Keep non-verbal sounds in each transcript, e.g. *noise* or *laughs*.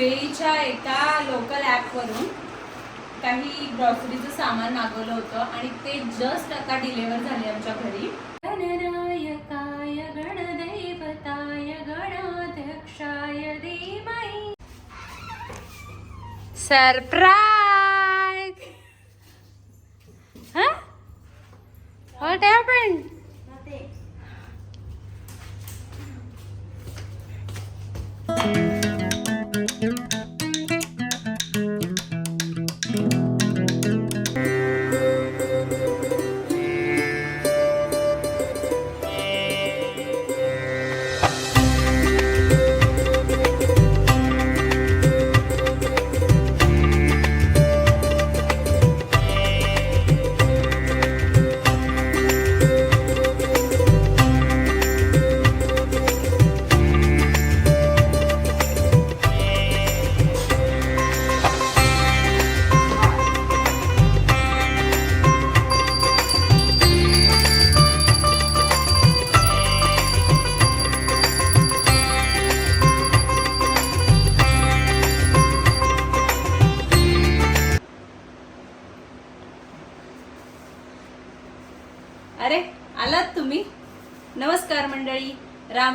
युएईच्या एका लोकल ॲपवरून काही ग्रॉसरीचं सामान मागवलं होतं आणि ते जस्ट आता डिलेवर झाले आमच्या घरी. गणनायकाय गणदैवताय गणाध्यक्षाय धीमहि. Surprise What happened?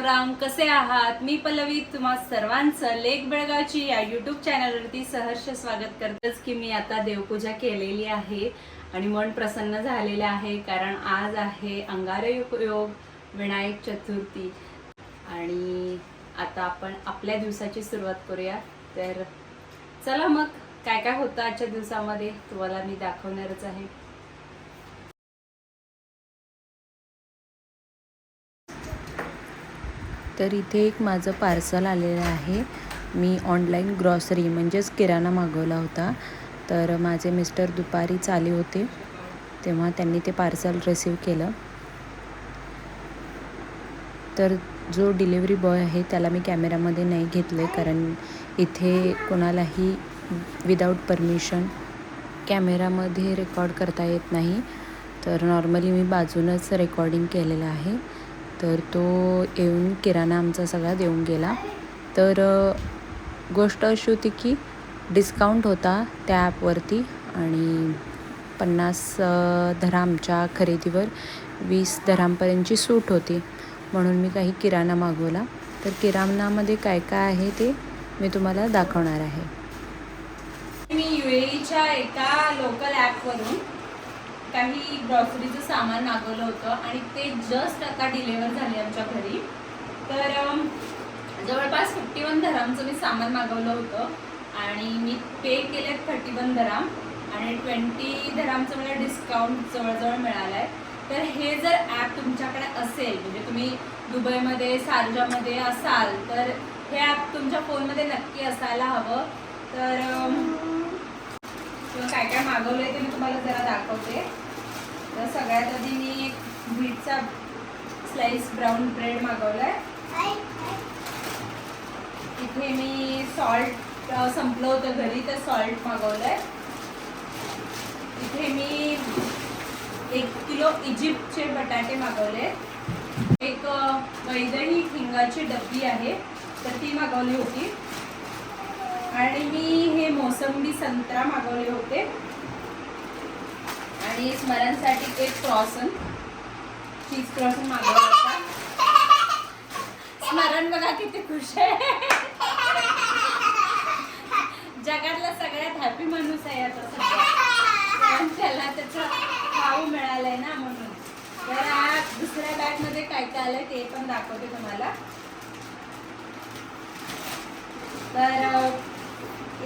राम कसे आहात? मी पल्लवी तुम्हा सर्वांचं लेक बेळगावची या युट्यूब चॅनलवरती सहर्ष स्वागत करतच की मी आता देवपूजा केलेली आहे आणि मन प्रसन्न झालेले आहे कारण आज आहे अंगारयोग योग विनायक चतुर्थी. आणि आता आपण आपल्या दिवसाची सुरुवात करूया. तर चला मग काय काय होतं आजच्या दिवसामध्ये? तुम्हाला मी दाखवणारच आहे. तर इथे एक माझं पार्सल आलेलं आहे. मी ऑनलाईन ग्रॉसरी म्हणजेच किराणा मागवला होता. तर माझे मिस्टर दुपारीच आले होते. तेव्हा त्यांनी ते पार्सल रिसीव केलं. तर जो डिलेवरी बॉय आहे त्याला मी कॅमेरामध्ये नाही घेतलं आहे कारण इथे कोणालाही विदाऊट परमिशन कॅमेरामध्ये रेकॉर्ड करता येत नाही. तर नॉर्मली मी बाजूनच रेकॉर्डिंग केलेलं आहे. तर तो येऊन किराणा आमचा सगळा देऊन गेला. तर गोष्ट अशी होती की डिस्काउंट होता त्या ॲपवरती आणि पन्नास धरा धरामच्या खरेदीवर वीस धरामपर्यंतची सूट होती. म्हणून मी काही किराणा मागवला. तर किराणामध्ये काय काय आहे ते मी तुम्हाला दाखवणार आहे. मी युएईच्या एका लोकल ॲपवरून काही ग्रॉसरीचं सामान मागवलं होतं आणि ते जस्ट आता डिलेवर झाले आमच्या घरी. तर जवळपास फिफ्टी वन धरामचं मी सामान मागवलं होतं आणि मी पे केले थर्टी वन धराम आणि ट्वेंटी धरामचं मला डिस्काउंट जवळजवळ मिळालं आहे तर हे जर ॲप तुमच्याकडे असेल म्हणजे तुम्ही दुबईमध्ये सारजामध्ये असाल तर हे ॲप तुमच्या फोनमध्ये नक्की असायला हवं. तर काय काय मागवलं आहे ते मी तुम्हाला जरा दाखवते. तर सगळ्यात आधी मी एक व्हीटचा स्लाइस ब्राऊन ब्रेड मागवलाय. इथे मी सॉल्ट संपलं होतं घरी तर सॉल्ट मागवलंय. इथे मी एक किलो इजिप्तचे बटाटे मागवले. एक वैदही हिंगाची डब्बी आहे तर ती मागवली होती. आणि मी हे मोसंबी संत्रा मागवले होते. आणि स्मरणसाठी एक क्रॉसन चीज क्रॉसन मागवला होता. स्मरण बघा किती खुश आहे. जगातला सगळ्यात हॅपी माणूस आहे आता सध्या कारण त्याला त्याचं खाऊ मिळालंय ना म्हणून. तर आज दुसऱ्या बॅगमध्ये काय काय आलंय ते पण दाखवते तुम्हाला. तर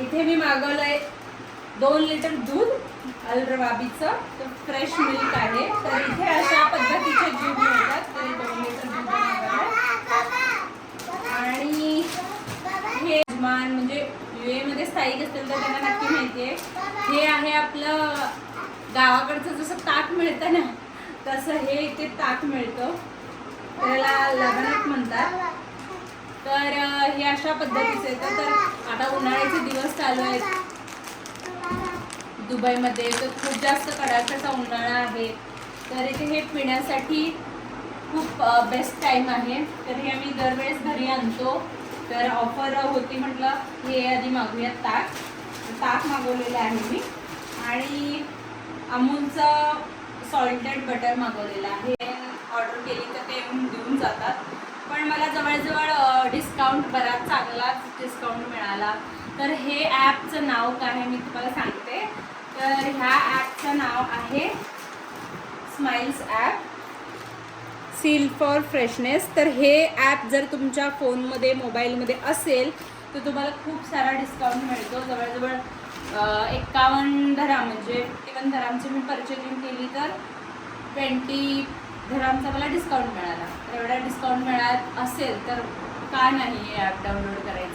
इथे मी मागवलंय दोन लिटर दूध अलरवाबीचं फ्रेश मिल्क आहे. तर इथे अशा पद्धतीचे दूध मिळतात. ते दोन लिटर दूध आणि हे यजमान म्हणजे युए मध्ये स्थायिक असतील तर त्यांना नक्की माहिती आहे. हे आहे आपलं गावाकडचं जसं ताक मिळतं ना तसं हे इथे ताक मिळतं. त्याला लग्नात म्हणतात. तर हे अशा पद्धतीचं येतं तर आता उन्हाळ्याचे दिवस चालू आहेत. दुबईमध्ये तर खूप जास्त कडाक्याचा उन्हाळा आहे. तर इथे हे पिण्यासाठी खूप बेस्ट टाईम आहे. तर हे आम्ही दरवेळेस घरी आणतो. तर ऑफर होती म्हटलं हे आधी मागूयात ताक. ताक मागवलेलं आहे मी. आणि अमूलचं सॉल्टेड बटर मागवलेलं आहे. ऑर्डर केली तर ते देऊन जातात. पण मला जवळजवळ डिस्काउंट बराच चांगलाच डिस्काउंट मिळाला. तर हे ॲपचं नाव काय आहे मी तुम्हाला सांगते. तर ह्या ॲपचं नाव आहे smiles app seal for freshness तर हे ॲप जर तुमच्या फोनमध्ये मोबाईलमध्ये असेल तर तुम्हाला खूप सारा डिस्काउंट मिळतो. जवळजवळ एक्कावन्न धरा म्हणजे एक्कावन्न धरामची मी परचेसिंग केली तर ट्वेंटी धरामचा मला डिस्काउंट मिळाला. तर एवढा डिस्काउंट मिळत असेल तर का नाही हे ॲप डाउनलोड करायचं?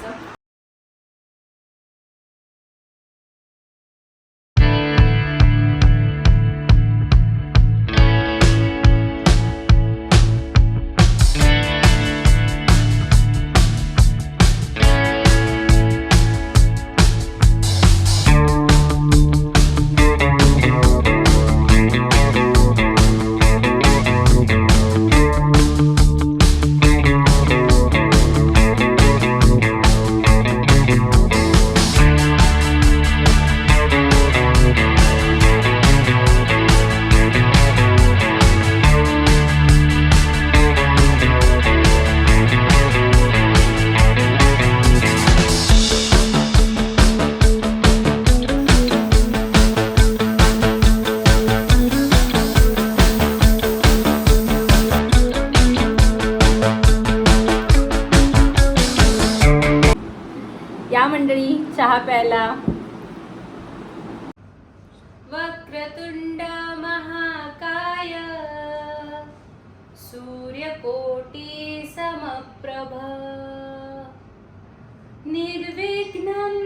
समप्रभ निर्विघ्नं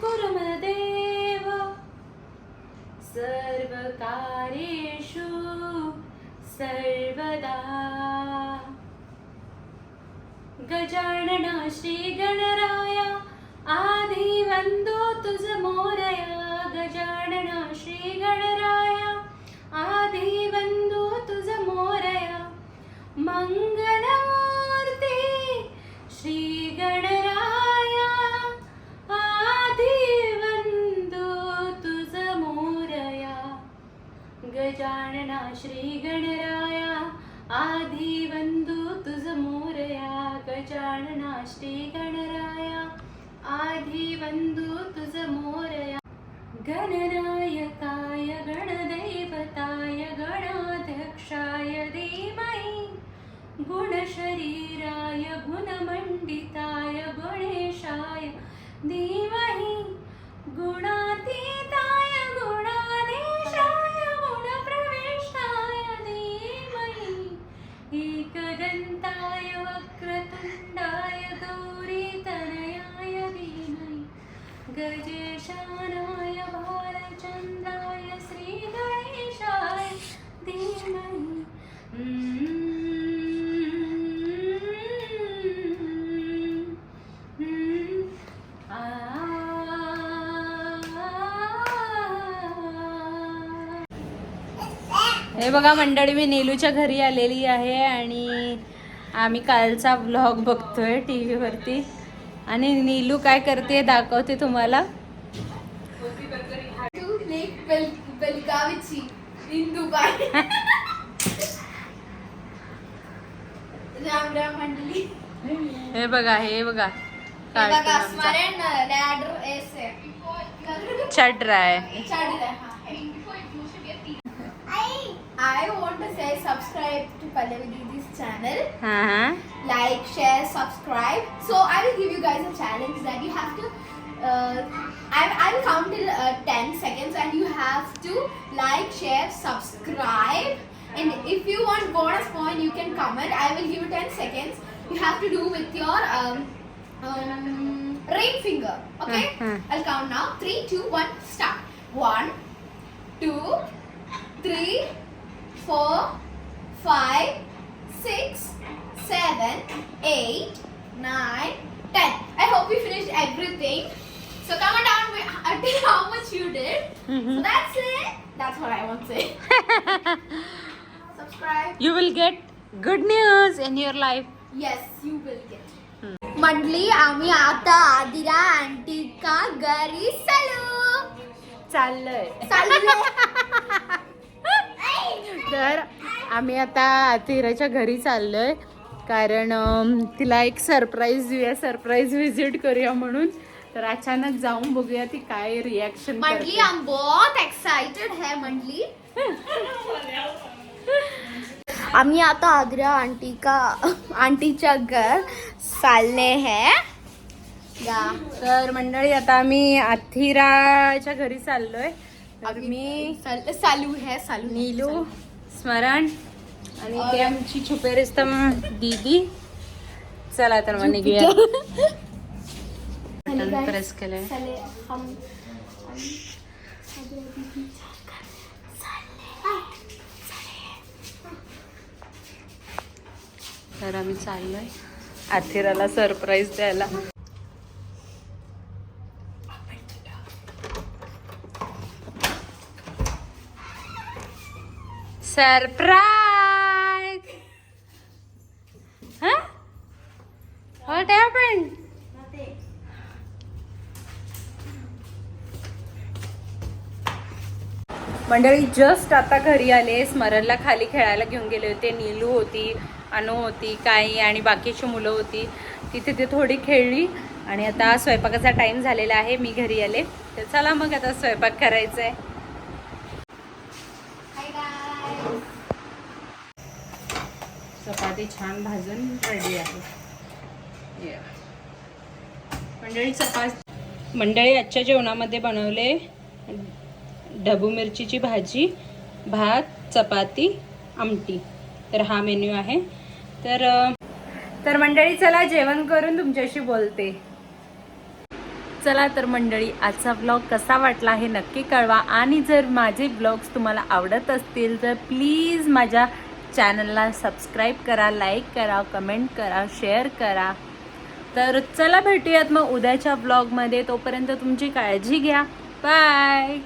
कुर्मदेव मे सर्वकार्येषु सर्वदा। गजानना श्रीगणराया आधी वन्दो तुझ मोरया। गजानना गजानना श्रीगणराया आधी वंदू तुझ मोरया गणनायकाय गणदैवताय गणाध्यक्षाय धीमहि गुणशरीराय गुणमण्डिताय गणेशाय धीमहि गुणातीताय हे बघा मंडळी मी नीलूच्या घरी आलेली आहे आणि आम्ही कालचा व्लॉग बघतोय टी व्हीवरती आणि नीलू काय करते दाखवते तुम्हाला. हे बघा हे बघा. हे बघा cartoon I want to say subscribe to Pallavi Didi's channel. हाँ Like, share, subscribe. So I will give you guys a challenge that you have to. Uh, I, I will count till uh, 10 seconds and you have to like, share, subscribe. And if you want bonus point, you can comment. I will give you 10 seconds. You have to do with your um, um, ring finger. Okay? Mhm. I'll count now. Three, two, one, start. One, two, three, four, five, six, seven, eight, nine, ten. I hope you finished everything. So comment down wi- until *laughs* how much you did. So that's it. That's what I want to say. *laughs* Subscribe. You will get good news in your life Yes, you will get. मंडली आम्ही आता Adira aunty का घरी चालू चाललंय *laughs* चालू तर आम्ही आता अतिराच्या घरी चाललोय. कारण अम, तिला एक सरप्राईज देऊया सरप्राईज व्हिजिट करूया म्हणून. तर अचानक जाऊन बघूया ती काय रिॲक्शन मंडली हम बहुत एक्साइटेड है मंडली आम्ही आता आदिरा आंटी का आंटीच्या घर चालले है. या. तर मंडळी आता आम्ही अथिराच्या घरी चाललोय. मी चाल- चालू है चालू नीलू. स्मरण. आणि ते आमची छुपे रिस्तम दीदी. चला तर मग निघूया. प्रेस केलंय. तर आम्ही चाललोय. अथिराला सरप्राईज द्यायला. Surprise Huh? What happened? मंडळी जस्ट आता घरी आले. स्मरणला खाली खेळायला घेऊन गेले होते. नीलू होती अनु होती काही आणि बाकीची मुलं होती. तिथे ते थोडी खेळली आणि आता स्वयंपाकाचा टाईम झालेला आहे. मी घरी आले. तर चला मग आता स्वयंपाक करायचा आहे चपाती छान भाजून रेडी आहे. मंडळी चपाती मंडळी आजच्या जेवणामध्ये बनवले ढबू मिरचीची भाजी भात चपाती आमटी. तर हा मेन्यू आहे. तर तर मंडळी चला जेवण करून तुमच्याशी बोलते. चला तर मंडळी आजचा ब्लॉग कसा वाटला हे नक्की कळवा. आणि जर माझे ब्लॉग्स तुम्हाला आवडत असतील तर प्लीज माझ्या चॅनलला सबस्क्राईब करा लाईक करा कमेंट करा शेअर करा. तर चला भेटूयात मग उद्याच्या ब्लॉगमध्ये तोपर्यंत तुमची काळजी घ्या. बाय